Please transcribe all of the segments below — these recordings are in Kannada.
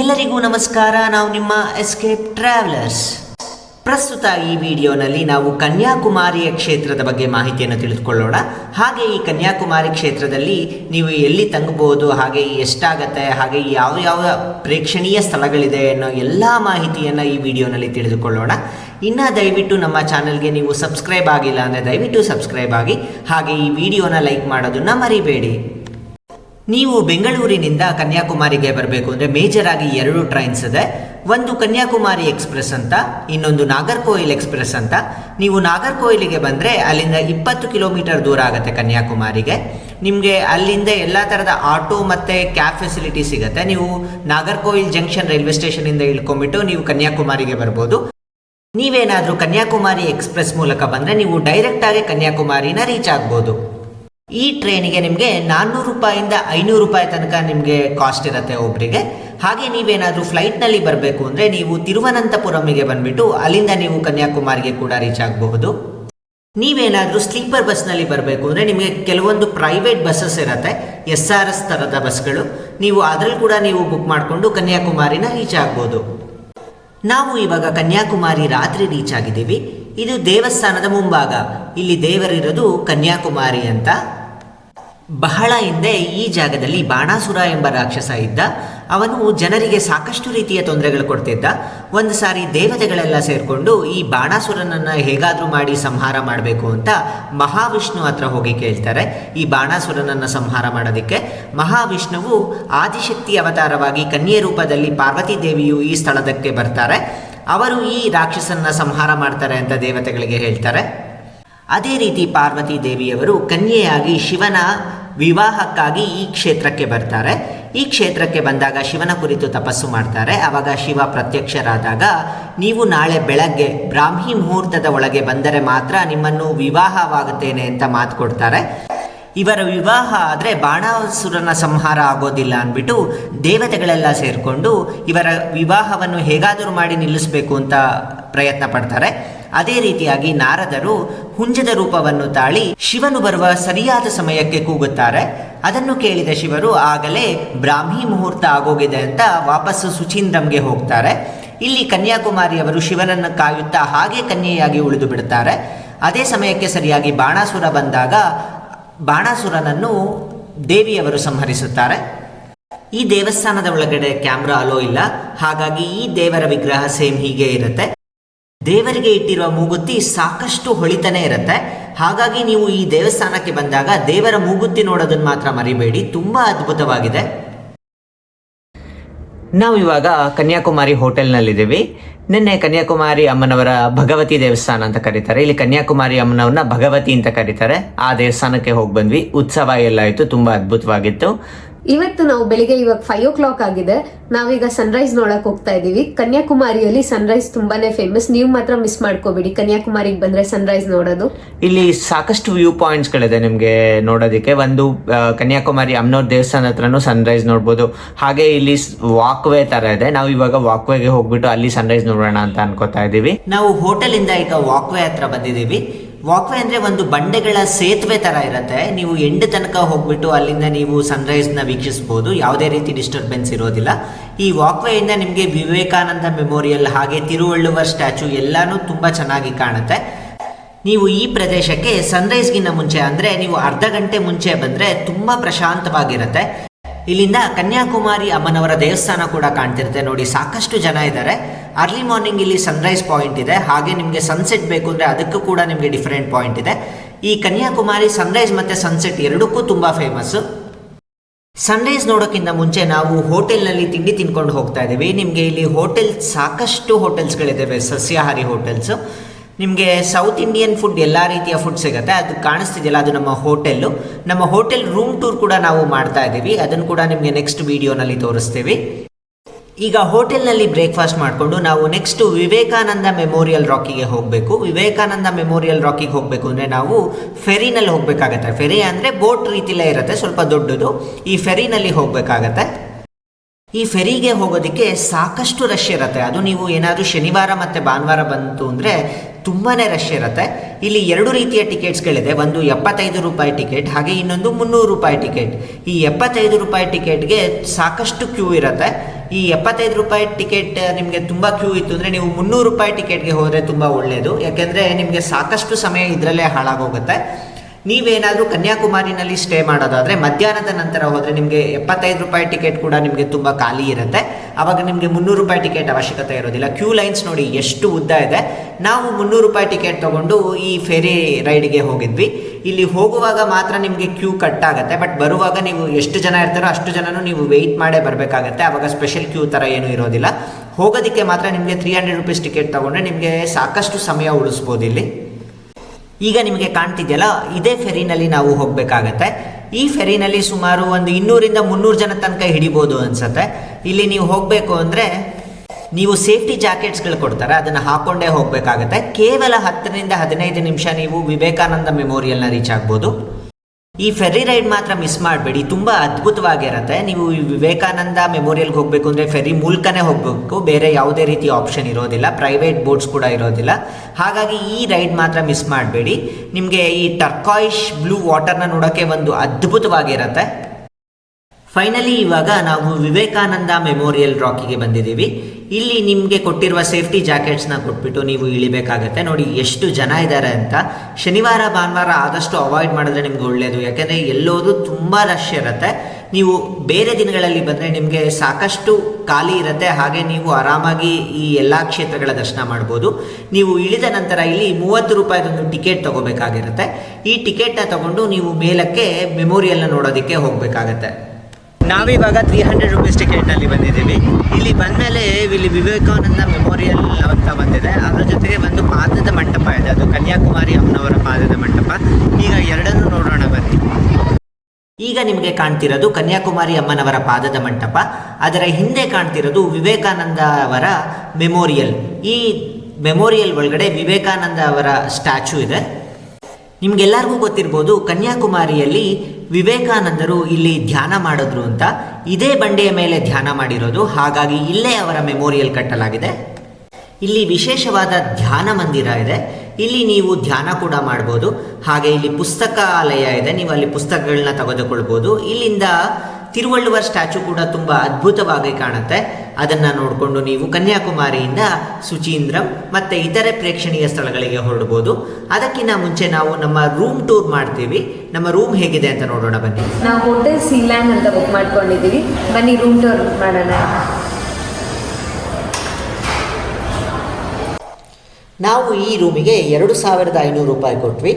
ಎಲ್ಲರಿಗೂ ನಮಸ್ಕಾರ. ನಾವು ನಿಮ್ಮ ಎಸ್ಕೇಪ್ ಟ್ರಾವೆಲರ್ಸ್ ಪ್ರಸ್ತುತ ಈ ವಿಡಿಯೋನಲ್ಲಿ ನಾವು ಕನ್ಯಾಕುಮಾರಿಯ ಕ್ಷೇತ್ರದ ಬಗ್ಗೆ ಮಾಹಿತಿಯನ್ನು ತಿಳಿದುಕೊಳ್ಳೋಣ. ಹಾಗೆ ಈ ಕನ್ಯಾಕುಮಾರಿ ಕ್ಷೇತ್ರದಲ್ಲಿ ನೀವು ಎಲ್ಲಿ ತಂಗಬಹುದು, ಹಾಗೆ ಎಷ್ಟಾಗತ್ತೆ, ಹಾಗೆ ಯಾವ ಯಾವ ಪ್ರೇಕ್ಷಣೀಯ ಸ್ಥಳಗಳಿದೆ ಅನ್ನೋ ಎಲ್ಲ ಮಾಹಿತಿಯನ್ನು ಈ ವಿಡಿಯೋನಲ್ಲಿ ತಿಳಿದುಕೊಳ್ಳೋಣ. ಇನ್ನು ದಯವಿಟ್ಟು ನಮ್ಮ ಚಾನಲ್ಗೆ ನೀವು ಸಬ್ಸ್ಕ್ರೈಬ್ ಆಗಿಲ್ಲ ಅಂದರೆ ದಯವಿಟ್ಟು ಸಬ್ಸ್ಕ್ರೈಬ್ ಆಗಿ, ಹಾಗೆ ಈ ವಿಡಿಯೋನ ಲೈಕ್ ಮಾಡೋದನ್ನು ಮರಿಬೇಡಿ. ನೀವು ಬೆಂಗಳೂರಿನಿಂದ ಕನ್ಯಾಕುಮಾರಿಗೆ ಬರಬೇಕು ಅಂದರೆ ಮೇಜರ್ ಆಗಿ ಎರಡು ಟ್ರೈನ್ಸ್ ಇದೆ. ಒಂದು ಕನ್ಯಾಕುಮಾರಿ ಎಕ್ಸ್ಪ್ರೆಸ್ ಅಂತ, ಇನ್ನೊಂದು ನಾಗರ್ಕೋಯಿಲ್ ಎಕ್ಸ್ಪ್ರೆಸ್ ಅಂತ. ನೀವು ನಾಗರ್ಕೋಯಿಲಿಗೆ ಬಂದರೆ ಅಲ್ಲಿಂದ ಇಪ್ಪತ್ತು ಕಿಲೋಮೀಟರ್ ದೂರ ಆಗುತ್ತೆ ಕನ್ಯಾಕುಮಾರಿಗೆ. ನಿಮಗೆ ಅಲ್ಲಿಂದ ಎಲ್ಲ ಥರದ ಆಟೋ ಮತ್ತು ಕ್ಯಾಬ್ ಫೆಸಿಲಿಟಿ ಸಿಗುತ್ತೆ. ನೀವು ನಾಗರ್ಕೋಯಿಲ್ ಜಂಕ್ಷನ್ ರೈಲ್ವೆ ಸ್ಟೇಷನಿಂದ ಇಳ್ಕೊಂಬಿಟ್ಟು ನೀವು ಕನ್ಯಾಕುಮಾರಿಗೆ ಬರ್ಬೋದು. ನೀವೇನಾದರೂ ಕನ್ಯಾಕುಮಾರಿ ಎಕ್ಸ್ಪ್ರೆಸ್ ಮೂಲಕ ಬಂದರೆ ನೀವು ಡೈರೆಕ್ಟಾಗಿ ಕನ್ಯಾಕುಮಾರಿನ ರೀಚ್ ಆಗ್ಬೋದು. ಈ ಟ್ರೈನಿಗೆ ನಿಮಗೆ ನಾನ್ನೂರು ರೂಪಾಯಿಂದ ಐನೂರು ರೂಪಾಯಿ ತನಕ ನಿಮಗೆ ಕಾಸ್ಟ್ ಇರುತ್ತೆ ಒಬ್ಬರಿಗೆ ಹಾಗೆ ನೀವೇನಾದರೂ ಫ್ಲೈಟ್ನಲ್ಲಿ ಬರಬೇಕು ಅಂದರೆ ನೀವು ತಿರುವನಂತಪುರಮಿಗೆ ಬಂದುಬಿಟ್ಟು ಅಲ್ಲಿಂದ ನೀವು ಕನ್ಯಾಕುಮಾರಿಗೆ ಕೂಡ ರೀಚ್ ಆಗಬಹುದು. ನೀವೇನಾದರೂ ಸ್ಲೀಪರ್ ಬಸ್ನಲ್ಲಿ ಬರಬೇಕು ಅಂದರೆ ನಿಮಗೆ ಕೆಲವೊಂದು ಪ್ರೈವೇಟ್ ಬಸ್ಸಸ್ ಇರುತ್ತೆ ಎಸ್ ಆರ್ ಎಸ್ ಥರದ ಬಸ್ಗಳು ನೀವು ಅದರಲ್ಲಿ ಕೂಡ ನೀವು ಬುಕ್ ಮಾಡಿಕೊಂಡು ಕನ್ಯಾಕುಮಾರಿನ ರೀಚ್ ಆಗ್ಬೋದು. ನಾವು ಇವಾಗ ಕನ್ಯಾಕುಮಾರಿ ರಾತ್ರಿ ರೀಚ್ ಆಗಿದ್ದೀವಿ. ಇದು ದೇವಸ್ಥಾನದ ಮುಂಭಾಗ. ಇಲ್ಲಿ ದೇವರಿರೋದು ಕನ್ಯಾಕುಮಾರಿ ಅಂತ. ಬಹಳ ಹಿಂದೆ ಈ ಜಾಗದಲ್ಲಿ ಬಾಣಾಸುರ ಎಂಬ ರಾಕ್ಷಸ ಇದ್ದ. ಅವನು ಜನರಿಗೆ ಸಾಕಷ್ಟು ರೀತಿಯ ತೊಂದರೆಗಳು ಕೊಡ್ತಿದ್ದ. ಒಂದು ಸಾರಿ ದೇವತೆಗಳೆಲ್ಲ ಸೇರಿಕೊಂಡು ಈ ಬಾಣಾಸುರನನ್ನು ಹೇಗಾದರೂ ಮಾಡಿ ಸಂಹಾರ ಮಾಡಬೇಕು ಅಂತ ಮಹಾವಿಷ್ಣು ಹತ್ರ ಹೋಗಿ ಕೇಳ್ತಾರೆ ಈ ಬಾಣಾಸುರನನ್ನು ಸಂಹಾರ ಮಾಡೋದಕ್ಕೆ. ಮಹಾವಿಷ್ಣುವು ಆದಿಶಕ್ತಿ ಅವತಾರವಾಗಿ ಕನ್ಯೆ ರೂಪದಲ್ಲಿ ಪಾರ್ವತಿ ದೇವಿಯು ಈ ಸ್ಥಳದಕ್ಕೆ ಬರ್ತಾರೆ. ಅವರು ಈ ರಾಕ್ಷಸನ್ನ ಸಂಹಾರ ಮಾಡ್ತಾರೆ ಅಂತ ದೇವತೆಗಳಿಗೆ ಹೇಳ್ತಾರೆ. ಅದೇ ರೀತಿ ಪಾರ್ವತಿ ದೇವಿಯವರು ಕನ್ಯೆಯಾಗಿ ಶಿವನ ವಿವಾಹಕ್ಕಾಗಿ ಈ ಕ್ಷೇತ್ರಕ್ಕೆ ಬರ್ತಾರೆ. ಈ ಕ್ಷೇತ್ರಕ್ಕೆ ಬಂದಾಗ ಶಿವನ ಕುರಿತು ತಪಸ್ಸು ಮಾಡ್ತಾರೆ. ಆವಾಗ ಶಿವ ಪ್ರತ್ಯಕ್ಷರಾದಾಗ, ನೀವು ನಾಳೆ ಬೆಳಗ್ಗೆ ಬ್ರಾಹ್ಮಿ ಮುಹೂರ್ತದ ಒಳಗೆ ಬಂದರೆ ಮಾತ್ರ ನಿಮ್ಮನ್ನು ವಿವಾಹವಾಗುತ್ತೇನೆ ಅಂತ ಮಾತು ಕೊಡ್ತಾರೆ. ಇವರ ವಿವಾಹ ಆದರೆ ಬಾಣಾಸುರನ ಸಂಹಾರ ಆಗೋದಿಲ್ಲ ಅಂದ್ಬಿಟ್ಟು ದೇವತೆಗಳೆಲ್ಲ ಸೇರಿಕೊಂಡು ಇವರ ವಿವಾಹವನ್ನು ಹೇಗಾದರೂ ಮಾಡಿ ನಿಲ್ಲಿಸಬೇಕು ಅಂತ ಪ್ರಯತ್ನ ಪಡ್ತಾರೆ. ಅದೇ ರೀತಿಯಾಗಿ ನಾರದರು ಹುಂಜದ ರೂಪವನ್ನು ತಾಳಿ ಶಿವನು ಬರುವ ಸರಿಯಾದ ಸಮಯಕ್ಕೆ ಕೂಗುತ್ತಾರೆ. ಅದನ್ನು ಕೇಳಿದ ಶಿವರು ಆಗಲೇ ಬ್ರಾಹ್ಮಿ ಮುಹೂರ್ತ ಆಗೋಗಿದೆ ಅಂತ ವಾಪಸ್ಸು ಸುಚೀಂದ್ರಂಗೆ ಹೋಗ್ತಾರೆ. ಇಲ್ಲಿ ಕನ್ಯಾಕುಮಾರಿಯವರು ಶಿವನನ್ನು ಕಾಯುತ್ತಾ ಹಾಗೆ ಕನ್ಯೆಯಾಗಿ ಉಳಿದು ಬಿಡುತ್ತಾರೆ. ಅದೇ ಸಮಯಕ್ಕೆ ಸರಿಯಾಗಿ ಬಾಣಾಸುರ ಬಂದಾಗ ಬಾಣಾಸುರನನ್ನು ದೇವಿಯವರು ಸಂಹರಿಸುತ್ತಾರೆ. ಈ ದೇವಸ್ಥಾನದ ಒಳಗಡೆ ಕ್ಯಾಮ್ರಾ ಅಲೋ ಇಲ್ಲ. ಹಾಗಾಗಿ ಈ ದೇವರ ವಿಗ್ರಹ ಸೇಮ್ ಹೀಗೆ ಇರುತ್ತೆ. ದೇವರಿಗೆ ಇಟ್ಟಿರುವ ಮೂಗುತ್ತಿ ಸಾಕಷ್ಟು ಹೊಳಿತಾನೆ ಇರುತ್ತೆ. ಹಾಗಾಗಿ ನೀವು ಈ ದೇವಸ್ಥಾನಕ್ಕೆ ಬಂದಾಗ ದೇವರ ಮೂಗುತ್ತಿ ನೋಡೋದನ್ನು ಮಾತ್ರ ಮರಿಬೇಡಿ. ತುಂಬಾ ಅದ್ಭುತವಾಗಿದೆ. ನಾವು ಇವಾಗ ಕನ್ಯಾಕುಮಾರಿ ಹೋಟೆಲ್ನಲ್ಲಿದ್ದೀವಿ. ನಿನ್ನೆ ಕನ್ಯಾಕುಮಾರಿ ಅಮ್ಮನವರ ಭಗವತಿ ದೇವಸ್ಥಾನ ಅಂತ ಕರೀತಾರೆ. ಇಲ್ಲಿ ಕನ್ಯಾಕುಮಾರಿ ಅಮ್ಮನವ್ರನ್ನ ಭಗವತಿ ಅಂತ ಕರೀತಾರೆ. ಆ ದೇವಸ್ಥಾನಕ್ಕೆ ಹೋಗಿ ಬಂದ್ವಿ. ಉತ್ಸವ ಎಲ್ಲ ಆಯಿತು. ತುಂಬ ಅದ್ಭುತವಾಗಿತ್ತು. ಇವತ್ತು ನಾವು ಬೆಳಿಗ್ಗೆ ಇವಾಗ ಫೈವ್ ಓ ಕ್ಲಾಕ್ ಆಗಿದೆ. ನಾವೀಗ ಸನ್ರೈಸ್ ನೋಡಕ್ ಹೋಗ್ತಾ ಇದೀವಿ. ಕನ್ಯಾಕುಮಾರಿಯಲ್ಲಿ ಸನ್ರೈಸ್ ತುಂಬಾನೇ ಫೇಮಸ್ ನೀವು ಮಾತ್ರ ಮಿಸ್ ಮಾಡ್ಕೋಬೇಡಿ. ಕನ್ಯಾಕುಮಾರಿಗೆ ಬಂದ್ರೆ ಸನ್ರೈಸ್ ನೋಡೋದು. ಇಲ್ಲಿ ಸಾಕಷ್ಟು ವ್ಯೂ ಪಾಯಿಂಟ್ಸ್ ಗಳಿದೆ ನಿಮಗೆ ನೋಡೋದಕ್ಕೆ. ಒಂದು ಕನ್ಯಾಕುಮಾರಿ ಅಮ್ನೋರ್ ದೇವಸ್ಥಾನ ಹತ್ರನೂ ಸನ್ರೈಸ್ ನೋಡ್ಬೋದು. ಹಾಗೆ ಇಲ್ಲಿ ವಾಕ್ ವೇ ತರ ಇದೆ. ನಾವು ಇವಾಗ ವಾಕ್ ವೇಗೆ ಹೋಗ್ಬಿಟ್ಟು ಅಲ್ಲಿ ಸನ್ರೈಸ್ ನೋಡೋಣ ಅಂತ ಅನ್ಕೋತಾ ಇದ್ದೀವಿ ನಾವು ಹೋಟೆಲ್ ಇಂದ ಈಗ ವಾಕ್ ವೇ ಹತ್ರ ಬಂದಿದ್ದೀವಿ. ವಾಕ್ವೇ ಅಂದರೆ ಒಂದು ಬಂಡೆಗಳ ಸೇತುವೆ ತರ ಇರುತ್ತೆ. ನೀವು ಎಂಡ್ ತನಕ ಹೋಗ್ಬಿಟ್ಟು ಅಲ್ಲಿಂದ ನೀವು ಸನ್ರೈಸ್ನ ವೀಕ್ಷಿಸಬಹುದು ಯಾವುದೇ ರೀತಿ ಡಿಸ್ಟರ್ಬೆನ್ಸ್ ಇರೋದಿಲ್ಲ. ಈ ವಾಕ್ವೇಯಿಂದ ನಿಮಗೆ ವಿವೇಕಾನಂದ ಮೆಮೋರಿಯಲ್ ಹಾಗೆ ತಿರುವಳ್ಳುವರ್ ಸ್ಟ್ಯಾಚು ಎಲ್ಲಾನು ತುಂಬಾ ಚೆನ್ನಾಗಿ ಕಾಣುತ್ತೆ. ನೀವು ಈ ಪ್ರದೇಶಕ್ಕೆ ಸನ್ರೈಸ್ಗಿನ್ನ ಮುಂಚೆ ಅಂದರೆ ನೀವು ಅರ್ಧ ಗಂಟೆ ಮುಂಚೆ ಬಂದರೆ ತುಂಬ ಪ್ರಶಾಂತವಾಗಿರುತ್ತೆ. ಇಲ್ಲಿಂದ ಕನ್ಯಾಕುಮಾರಿ ಅಮ್ಮನವರ ದೇವಸ್ಥಾನ ಕೂಡ ಕಾಣ್ತಿರುತ್ತೆ. ನೋಡಿ, ಸಾಕಷ್ಟು ಜನ ಇದ್ದಾರೆ. ಅರ್ಲಿ ಮಾರ್ನಿಂಗ್ ಇಲ್ಲಿ ಸನ್ರೈಸ್ ಪಾಯಿಂಟ್ ಇದೆ. ಹಾಗೆ ನಿಮಗೆ ಸನ್ಸೆಟ್ ಬೇಕು ಅಂದರೆ ಅದಕ್ಕೂ ಕೂಡ ನಿಮಗೆ ಡಿಫರೆಂಟ್ ಪಾಯಿಂಟ್ ಇದೆ. ಈ ಕನ್ಯಾಕುಮಾರಿ ಸನ್ರೈಸ್ ಮತ್ತು ಸನ್ಸೆಟ್ ಎರಡಕ್ಕೂ ತುಂಬ ಫೇಮಸ್ಸು ಸನ್ರೈಸ್ ನೋಡೋಕ್ಕಿಂತ ಮುಂಚೆ ನಾವು ಹೋಟೆಲ್ನಲ್ಲಿ ತಿಂಡಿ ತಿನ್ಕೊಂಡು ಹೋಗ್ತಾ ಇದ್ದೀವಿ. ನಿಮಗೆ ಇಲ್ಲಿ ಹೋಟೆಲ್ ಸಾಕಷ್ಟು ಹೋಟೆಲ್ಸ್ಗಳಿದ್ದಾವೆ ಸಸ್ಯಾಹಾರಿ ಹೋಟೆಲ್ಸು ನಿಮಗೆ ಸೌತ್ ಇಂಡಿಯನ್ ಫುಡ್ ಎಲ್ಲ ರೀತಿಯ ಫುಡ್ ಸಿಗುತ್ತೆ. ಅದು ಕಾಣಿಸ್ತಿದೆಯಲ್ಲ, ಅದು ನಮ್ಮ ಹೋಟೆಲ್ಲು. ನಮ್ಮ ಹೋಟೆಲ್ ರೂಮ್ ಟೂರ್ ಕೂಡ ನಾವು ಮಾಡ್ತಾ ಇದ್ದೀವಿ. ಅದನ್ನು ಕೂಡ ನಿಮಗೆ ನೆಕ್ಸ್ಟ್ ವಿಡಿಯೋನಲ್ಲಿ ತೋರಿಸ್ತೀವಿ. ಈಗ ಹೋಟೆಲ್ನಲ್ಲಿ ಬ್ರೇಕ್ಫಾಸ್ಟ್ ಮಾಡಿಕೊಂಡು ನಾವು ನೆಕ್ಸ್ಟು ವಿವೇಕಾನಂದ ಮೆಮೋರಿಯಲ್ ರಾಕಿಗೆ ಹೋಗಬೇಕು. ವಿವೇಕಾನಂದ ಮೆಮೋರಿಯಲ್ ರಾಕಿಗೆ ಹೋಗಬೇಕು ಅಂದರೆ ನಾವು ಫೆರಿನಲ್ಲಿ ಹೋಗಬೇಕಾಗತ್ತೆ. ಫೆರಿ ಅಂದರೆ ಬೋಟ್ ರೀತಿಲೇ ಇರುತ್ತೆ, ಸ್ವಲ್ಪ ದೊಡ್ಡದು. ಈ ಫೆರಿನಲ್ಲಿ ಹೋಗಬೇಕಾಗತ್ತೆ. ಈ ಫೆರಿಗೆ ಹೋಗೋದಕ್ಕೆ ಸಾಕಷ್ಟು ರಶ್ ಇರುತ್ತೆ. ಅದು ನೀವು ಏನಾದರೂ ಶನಿವಾರ ಮತ್ತು ಭಾನುವಾರ ಬಂತು ಅಂದರೆ ತುಂಬಾ ರಶ್ ಇರುತ್ತೆ. ಇಲ್ಲಿ ಎರಡು ರೀತಿಯ ಟಿಕೆಟ್ಸ್ಗಳಿದೆ. ಒಂದು ಎಪ್ಪತ್ತೈದು ರೂಪಾಯಿ ಟಿಕೆಟ್, ಹಾಗೆ ಇನ್ನೊಂದು ಮುನ್ನೂರು ರೂಪಾಯಿ ಟಿಕೆಟ್. ಈ ಎಪ್ಪತ್ತೈದು ರೂಪಾಯಿ ಟಿಕೆಟ್ಗೆ ಸಾಕಷ್ಟು ಕ್ಯೂ ಇರುತ್ತೆ. ಈ ಎಪ್ಪತ್ತೈದು ರೂಪಾಯಿ ಟಿಕೆಟ್ ನಿಮಗೆ ತುಂಬ ಕ್ಯೂ ಇತ್ತು ಅಂದರೆ ನೀವು ಮುನ್ನೂರು ರೂಪಾಯಿ ಟಿಕೆಟ್ಗೆ ಹೋದರೆ ತುಂಬ ಒಳ್ಳೆಯದು ಯಾಕೆಂದರೆ ನಿಮಗೆ ಸಾಕಷ್ಟು ಸಮಯ ಇದರಲ್ಲೇ ಹಾಳಾಗೋಗುತ್ತೆ. ನೀವೇನಾದರೂ ಕನ್ಯಾಕುಮಾರಿನಲ್ಲಿ ಸ್ಟೇ ಮಾಡೋದಾದರೆ ಮಧ್ಯಾಹ್ನದ ನಂತರ ಹೋದರೆ ನಿಮಗೆ ಎಪ್ಪತ್ತೈದು ರೂಪಾಯಿ ಟಿಕೆಟ್ ಕೂಡ ನಿಮಗೆ ತುಂಬ ಖಾಲಿ ಇರುತ್ತೆ. ಆವಾಗ ನಿಮಗೆ ಮುನ್ನೂರು ರೂಪಾಯಿ ಟಿಕೆಟ್ ಅವಶ್ಯಕತೆ ಇರೋದಿಲ್ಲ. ಕ್ಯೂ ಲೈನ್ಸ್ ನೋಡಿ ಎಷ್ಟು ಉದ್ದ ಇದೆ. ನಾವು ಮುನ್ನೂರು ರೂಪಾಯಿ ಟಿಕೆಟ್ ತೊಗೊಂಡು ಈ ಫೆರಿ ರೈಡ್ಗೆ ಹೋಗಿದ್ವಿ. ಇಲ್ಲಿ ಹೋಗುವಾಗ ಮಾತ್ರ ನಿಮಗೆ ಕ್ಯೂ ಕಟ್ ಆಗುತ್ತೆ. ಬಟ್ ಬರುವಾಗ ನೀವು ಎಷ್ಟು ಜನ ಇರ್ತಾರೋ ಅಷ್ಟು ಜನನು ನೀವು ವೆಯ್ಟ್ ಮಾಡೇ ಬರಬೇಕಾಗತ್ತೆ. ಆವಾಗ ಸ್ಪೆಷಲ್ ಕ್ಯೂ ಥರ ಏನೂ ಇರೋದಿಲ್ಲ. ಹೋಗೋದಕ್ಕೆ ಮಾತ್ರ ನಿಮಗೆ ತ್ರೀ ಹಂಡ್ರೆಡ್ ರುಪೀಸ್ ಟಿಕೆಟ್ ತೊಗೊಂಡ್ರೆ ನಿಮಗೆ ಸಾಕಷ್ಟು ಸಮಯ ಉಳಿಸ್ಬೋದು ಇಲ್ಲಿ. ಈಗ ನಿಮಗೆ ಕಾಣ್ತಿದೆಯಲ್ಲ, ಇದೇ ಫೆರಿನಲ್ಲಿ ನಾವು ಹೋಗಬೇಕಾಗತ್ತೆ. ಈ ಫೆರಿನಲ್ಲಿ ಸುಮಾರು ಒಂದು ಇನ್ನೂರಿಂದ ಮುನ್ನೂರು ಜನ ತನಕ ಹಿಡಿಬೋದು ಅನಿಸುತ್ತೆ. ಇಲ್ಲಿ ನೀವು ಹೋಗಬೇಕು ಅಂದರೆ ನೀವು ಸೇಫ್ಟಿ ಜಾಕೆಟ್ಸ್ಗಳು ಕೊಡ್ತಾರೆ, ಅದನ್ನು ಹಾಕೊಂಡೇ ಹೋಗಬೇಕಾಗತ್ತೆ. ಕೇವಲ ಹತ್ತರಿಂದ ಹದಿನೈದು ನಿಮಿಷ ನೀವು ವಿವೇಕಾನಂದ ಮೆಮೋರಿಯಲ್ನ ರೀಚ್ ಆಗ್ಬೋದು. ಈ ಫೆರ್ರಿ ರೈಡ್ ಮಾತ್ರ ಮಿಸ್ ಮಾಡಬೇಡಿ. ತುಂಬ ಅದ್ಭುತವಾಗಿರುತ್ತೆ. ನೀವು ವಿವೇಕಾನಂದ ಮೆಮೋರಿಯಲ್ಗೆ ಹೋಗಬೇಕು ಅಂದರೆ ಫೆರ್ರಿ ಮೂಲಕನೇ ಹೋಗಬೇಕು. ಬೇರೆ ಯಾವುದೇ ರೀತಿ ಆಪ್ಷನ್ ಇರೋದಿಲ್ಲ. ಪ್ರೈವೇಟ್ ಬೋಟ್ಸ್ ಕೂಡ ಇರೋದಿಲ್ಲ. ಹಾಗಾಗಿ ಈ ರೈಡ್ ಮಾತ್ರ ಮಿಸ್ ಮಾಡಬೇಡಿ. ನಿಮಗೆ ಈ ಟರ್ಕಾಯಿಶ್ ಬ್ಲೂ ವಾಟರ್ನ ನೋಡೋಕ್ಕೆ ಒಂದು ಅದ್ಭುತವಾಗಿರುತ್ತೆ. ಫೈನಲಿ ಇವಾಗ ನಾವು ವಿವೇಕಾನಂದ ಮೆಮೋರಿಯಲ್ ರಾಕಿಗೆ ಬಂದಿದ್ದೀವಿ. ಇಲ್ಲಿ ನಿಮಗೆ ಕೊಟ್ಟಿರುವ ಸೇಫ್ಟಿ ಜಾಕೆಟ್ಸ್ನ ಕೊಟ್ಬಿಟ್ಟು ನೀವು ಇಳಿಬೇಕಾಗತ್ತೆ. ನೋಡಿ ಎಷ್ಟು ಜನ ಇದ್ದಾರೆ ಅಂತ. ಶನಿವಾರ, ಭಾನುವಾರ ಆದಷ್ಟು ಅವಾಯ್ಡ್ ಮಾಡಿದ್ರೆ ನಿಮ್ಗೆ ಒಳ್ಳೆಯದು ಯಾಕೆಂದರೆ ಎಲ್ಲೋದು ತುಂಬ ರಶ್ ಇರುತ್ತೆ. ನೀವು ಬೇರೆ ದಿನಗಳಲ್ಲಿ ಬಂದರೆ ನಿಮಗೆ ಸಾಕಷ್ಟು ಖಾಲಿ ಇರುತ್ತೆ. ಹಾಗೆ ನೀವು ಆರಾಮಾಗಿ ಈ ಎಲ್ಲ ಕ್ಷೇತ್ರಗಳ ದರ್ಶನ ಮಾಡ್ಬೋದು. ನೀವು ಇಳಿದ ನಂತರ ಇಲ್ಲಿ ಮೂವತ್ತು ರೂಪಾಯಿದೊಂದು ಟಿಕೆಟ್ ತಗೋಬೇಕಾಗಿರುತ್ತೆ. ಈ ಟಿಕೆಟ್ನ ತಗೊಂಡು ನೀವು ಮೇಲಕ್ಕೆ ಮೆಮೋರಿಯಲ್ನ ನೋಡೋದಕ್ಕೆ ಹೋಗಬೇಕಾಗತ್ತೆ. ನಾವಿವಾಗ ತ್ರೀ ಹಂಡ್ರೆಡ್ ರುಪೀಸ್ ಟಿಕೆಟ್ನಲ್ಲಿ ಬಂದಿದ್ದೀವಿ. ಇಲ್ಲಿ ಬಂದಮೇಲೆ ಇಲ್ಲಿ ವಿವೇಕಾನಂದ ಮೆಮೋರಿಯಲ್ ಅಂತ ಬಂದಿದೆ. ಅದರ ಜೊತೆಗೆ ಒಂದು ಪಾದದ ಮಂಟಪ ಇದೆ. ಅದು ಕನ್ಯಾಕುಮಾರಿ ಅಮ್ಮನವರ ಪಾದದ ಮಂಟಪ. ಈಗ ಎರಡನ್ನೂ ನೋಡೋಣ ಬನ್ನಿ. ಈಗ ನಿಮಗೆ ಕಾಣ್ತಿರೋದು ಕನ್ಯಾಕುಮಾರಿ ಅಮ್ಮನವರ ಪಾದದ ಮಂಟಪ. ಅದರ ಹಿಂದೆ ಕಾಣ್ತಿರೋದು ವಿವೇಕಾನಂದ ಅವರ ಮೆಮೋರಿಯಲ್ ಈ ಮೆಮೋರಿಯಲ್ ಒಳಗಡೆ ವಿವೇಕಾನಂದ ಅವರ ಸ್ಟ್ಯಾಚು ಇದೆ. ನಿಮ್ಗೆಲ್ಲರಿಗೂ ಗೊತ್ತಿರ್ಬೋದು ಕನ್ಯಾಕುಮಾರಿಯಲ್ಲಿ ವಿವೇಕಾನಂದರು ಇಲ್ಲಿ ಧ್ಯಾನ ಮಾಡಿದ್ರು ಅಂತ. ಇದೇ ಬಂಡೆಯ ಮೇಲೆ ಧ್ಯಾನ ಮಾಡಿರೋದು. ಹಾಗಾಗಿ ಇಲ್ಲೇ ಅವರ ಮೆಮೋರಿಯಲ್ ಕಟ್ಟಲಾಗಿದೆ. ಇಲ್ಲಿ ವಿಶೇಷವಾದ ಧ್ಯಾನ ಮಂದಿರ ಇದೆ. ಇಲ್ಲಿ ನೀವು ಧ್ಯಾನ ಕೂಡ ಮಾಡ್ಬೋದು. ಹಾಗೆ ಇಲ್ಲಿ ಪುಸ್ತಕಾಲಯ ಇದೆ. ನೀವು ಅಲ್ಲಿ ಪುಸ್ತಕಗಳನ್ನ ತೆಗೆದುಕೊಳ್ಬೋದು. ಇಲ್ಲಿಂದ ತಿರುವಳ್ಳುವರ್ ಸ್ಟ್ಯಾಚು ಕೂಡ ತುಂಬ ಅದ್ಭುತವಾಗಿ ಕಾಣುತ್ತೆ. ಅದನ್ನು ನೋಡಿಕೊಂಡು ನೀವು ಕನ್ಯಾಕುಮಾರಿಯಿಂದ ಸುಚೀಂದ್ರಂ ಮತ್ತು ಇತರೆ ಪ್ರೇಕ್ಷಣೀಯ ಸ್ಥಳಗಳಿಗೆ ಹೊರಡ್ಬೋದು. ಅದಕ್ಕಿಂತ ಮುಂಚೆ ನಾವು ನಮ್ಮ ರೂಮ್ ಟೂರ್ ಮಾಡ್ತೀವಿ. ನಮ್ಮ ರೂಮ್ ಹೇಗಿದೆ ಅಂತ ನೋಡೋಣ ಬನ್ನಿ. ನಾವು ಹೋಟೆಲ್ ಸೀಲ್ಯಾಂಡ್ ಅಂತ ಬುಕ್ ಮಾಡ್ಕೊಂಡಿದ್ದೀವಿ. ಬನ್ನಿ ರೂಮ್ ಟೂರ್ ಮಾಡೋಣ. ನಾವು ಈ ರೂಮಿಗೆ ಎರಡು ಸಾವಿರದ ಐನೂರು ರೂಪಾಯಿ ಕೊಟ್ವಿ.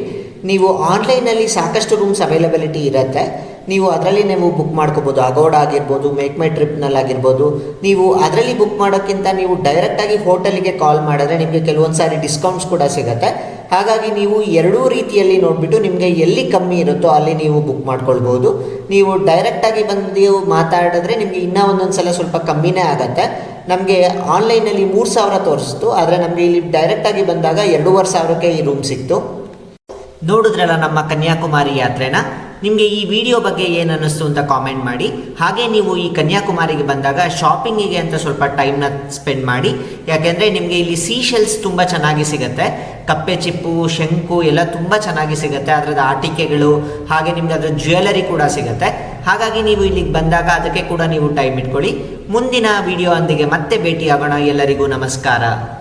ನೀವು ಆನ್ಲೈನಲ್ಲಿ ಸಾಕಷ್ಟು ರೂಮ್ಸ್ ಅವೈಲಬಿಲಿಟಿ ಇರುತ್ತೆ. ನೀವು ಅದರಲ್ಲಿ ನೀವು ಬುಕ್ ಮಾಡ್ಕೋಬೋದು. ಅಗೋಡ ಆಗಿರ್ಬೋದು ಮೇಕ್ ಮೈ ಟ್ರಿಪ್ನಲ್ಲಿ ಆಗಿರ್ಬೋದು ನೀವು ಅದರಲ್ಲಿ ಬುಕ್ ಮಾಡೋಕ್ಕಿಂತ ನೀವು ಡೈರೆಕ್ಟಾಗಿ ಹೋಟೆಲಿಗೆ ಕಾಲ್ ಮಾಡಿದ್ರೆ ನಿಮಗೆ ಕೆಲವೊಂದು ಸಾರಿ ಡಿಸ್ಕೌಂಟ್ಸ್ ಕೂಡ ಸಿಗುತ್ತೆ. ಹಾಗಾಗಿ ನೀವು ಎರಡೂ ರೀತಿಯಲ್ಲಿ ನೋಡಿಬಿಟ್ಟು ನಿಮಗೆ ಎಲ್ಲಿ ಕಮ್ಮಿ ಇರುತ್ತೋ ಅಲ್ಲಿ ನೀವು ಬುಕ್ ಮಾಡ್ಕೊಳ್ಬೋದು. ನೀವು ಡೈರೆಕ್ಟಾಗಿ ಬಂದು ಮಾತಾಡಿದ್ರೆ ನಿಮಗೆ ಇನ್ನೂ ಒಂದೊಂದು ಸಲ ಸ್ವಲ್ಪ ಕಮ್ಮಿನೇ ಆಗುತ್ತೆ. ನಮಗೆ ಆನ್ಲೈನಲ್ಲಿ ಮೂರು ಸಾವಿರ ತೋರಿಸ್ತು ಆದರೆ ನಮಗೆ ಇಲ್ಲಿ ಡೈರೆಕ್ಟಾಗಿ ಬಂದಾಗ ಎರಡೂವರೆ ಸಾವಿರಕ್ಕೆ ಈ ರೂಮ್ ಸಿಕ್ತು. ನೋಡಿದ್ರಲ್ಲ ನಮ್ಮ ಕನ್ಯಾಕುಮಾರಿ ಯಾತ್ರೆನ? ನಿಮಗೆ ಈ ವಿಡಿಯೋ ಬಗ್ಗೆ ಏನು ಅನ್ನಿಸ್ತು ಅಂತ ಕಾಮೆಂಟ್ ಮಾಡಿ. ಹಾಗೆ ನೀವು ಈ ಕನ್ಯಾಕುಮಾರಿಗೆ ಬಂದಾಗ ಶಾಪಿಂಗಿಗೆ ಅಂತ ಸ್ವಲ್ಪ ಟೈಮ್ನ ಸ್ಪೆಂಡ್ ಮಾಡಿ. ಯಾಕೆಂದರೆ ನಿಮಗೆ ಇಲ್ಲಿ ಸೀ ಶೆಲ್ಸ್ ತುಂಬ ಚೆನ್ನಾಗಿ ಸಿಗುತ್ತೆ. ಕಪ್ಪೆ ಚಿಪ್ಪು, ಶಂಕು ಎಲ್ಲ ತುಂಬ ಚೆನ್ನಾಗಿ ಸಿಗುತ್ತೆ. ಅದರದ ಆಟಿಕೆಗಳು, ಹಾಗೆ ನಿಮ್ಗೆ ಅದರ ಜ್ಯುವೆಲರಿ ಕೂಡ ಸಿಗುತ್ತೆ. ಹಾಗಾಗಿ ನೀವು ಇಲ್ಲಿಗೆ ಬಂದಾಗ ಅದಕ್ಕೆ ಕೂಡ ನೀವು ಟೈಮ್ ಇಟ್ಕೊಳ್ಳಿ. ಮುಂದಿನ ವಿಡಿಯೋ ಅಂದಿಗೆ ಮತ್ತೆ ಭೇಟಿಯಾಗೋಣ. ಎಲ್ಲರಿಗೂ ನಮಸ್ಕಾರ.